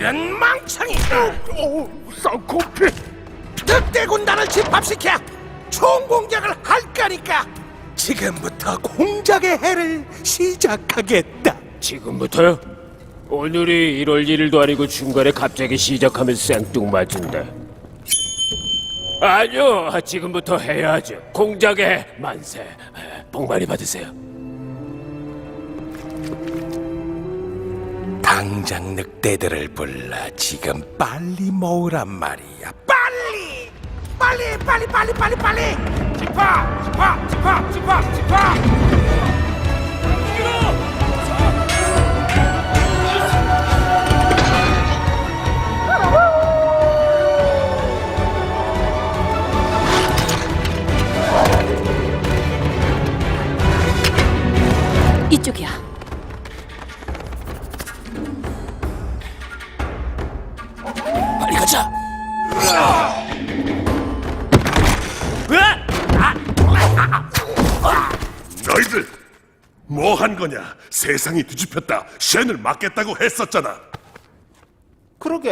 이런 망청이 오, 쌍코피. 늑대 군단을 집합시켜 총공격을 할 거니까 지금부터 공작의 해를 시작하겠다. 지금부터요? 오늘이 1월 1일도 아니고 중간에 갑자기 시작하면 생뚱맞은데. 아니요, 지금부터 해야죠. 공작의 만세. 복 많이 받으세요. 당장 늑대들을 불러 지금 빨리 모으란 말이야. 빨리! 빨리 빨리 빨리 빨리 빨리! 집합! 집합! 집합! 집합! 집합! 이쪽이야. 뭐 한 거냐? 세상이 뒤집혔다. 쉔을 막겠다고 했었잖아. 그러게.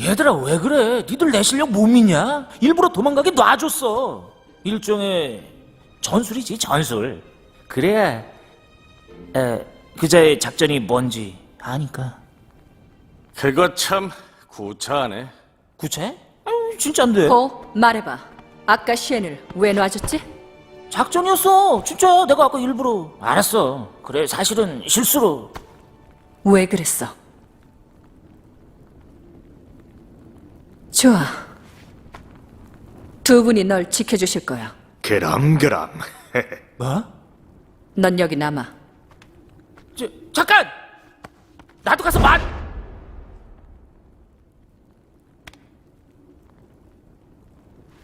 얘들아 왜 그래? 니들 내 실력 못 믿냐? 일부러 도망가게 놔줬어. 일종의 전술이지 전술. 그래야 에, 그자의 작전이 뭔지 아니까. 그거 참 구차하네. 구체? 아유, 진짠데. 고 말해봐. 아까 시엔을 왜 놔줬지? 작전이었어. 진짜 내가 아까 일부러. 알았어. 그래 사실은 실수로. 왜 그랬어? 좋아. 두 분이 널 지켜주실 거야. 그럼 그럼. 뭐? 넌 여기 남아. 저, 잠깐. 나도 가서 만.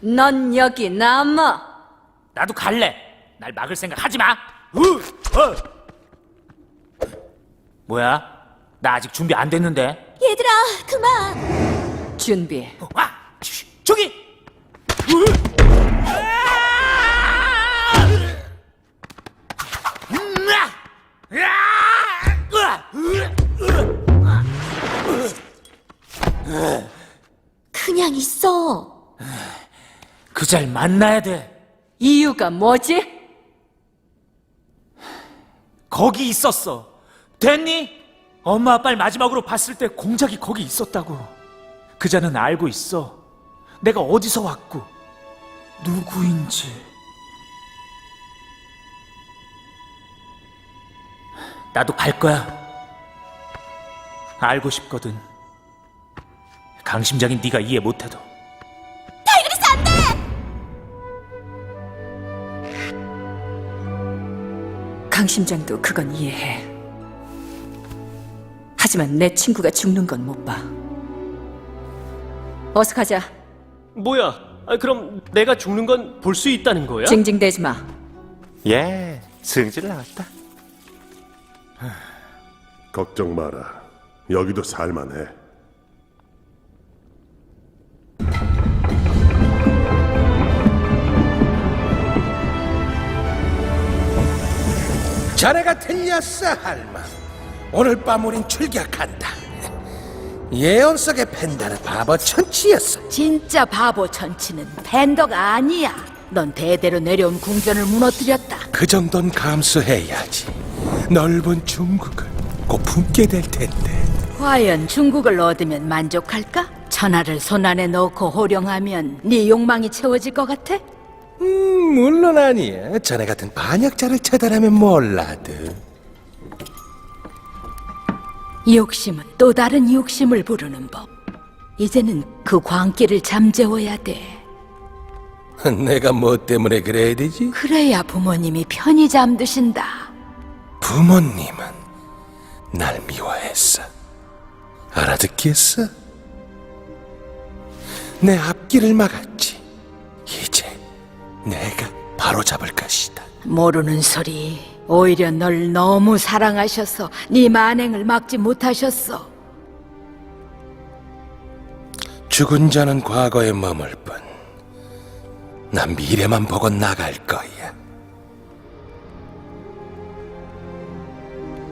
넌 여기 남아. 나도 갈래. 날 막을 생각 하지 마. 으, 어. 뭐야? 나 아직 준비 안 됐는데. 얘들아, 그만. 준비해. 어, 와, 슈, 저기. 그냥 있어. 그 잘 만나야 돼. 이유가 뭐지? 거기 있었어. 됐니? 엄마 아빠를 마지막으로 봤을 때 공작이 거기 있었다고. 그자는 알고 있어. 내가 어디서 왔고 누구인지. 나도 갈 거야. 알고 싶거든. 강심장인 네가 이해 못해도. 강심장도 그건 이해해. 하지만 내 친구가 죽는 건 못 봐. 어서 가자. 뭐야? 아, 그럼 내가 죽는 건 볼 수 있다는 거야? 징징대지 마. 예, 승질 나왔다. 걱정 마라. 여기도 살만해. 자네가 틀렸어, 할마. 오늘 밤 우린 출격한다. 예언 속의 팬다는 바보 천치였어. 진짜 바보 천치는 팬더가 아니야. 넌 대대로 내려온 궁전을 무너뜨렸다. 그 정도는 감수해야지. 넓은 중국을 곧 품게 될 텐데. 과연 중국을 얻으면 만족할까? 천하를 손안에 넣고 호령하면 네 욕망이 채워질 것 같아? 음, 물론 아니야. 자네 같은 반역자를 처단하면 몰라도. 욕심은 또 다른 욕심을 부르는 법. 이제는 그 광기를 잠재워야 돼. 내가 뭐 때문에 그래야 되지? 그래야 부모님이 편히 잠드신다. 부모님은 날 미워했어. 알아듣겠어? 내 앞길을 막았지. 내가 바로 잡을 것이다. 모르는 소리. 오히려 널 너무 사랑하셔서 네 만행을 막지 못하셨어. 죽은 자는 과거에 머물 뿐. 난 미래만 보고 나갈 거야.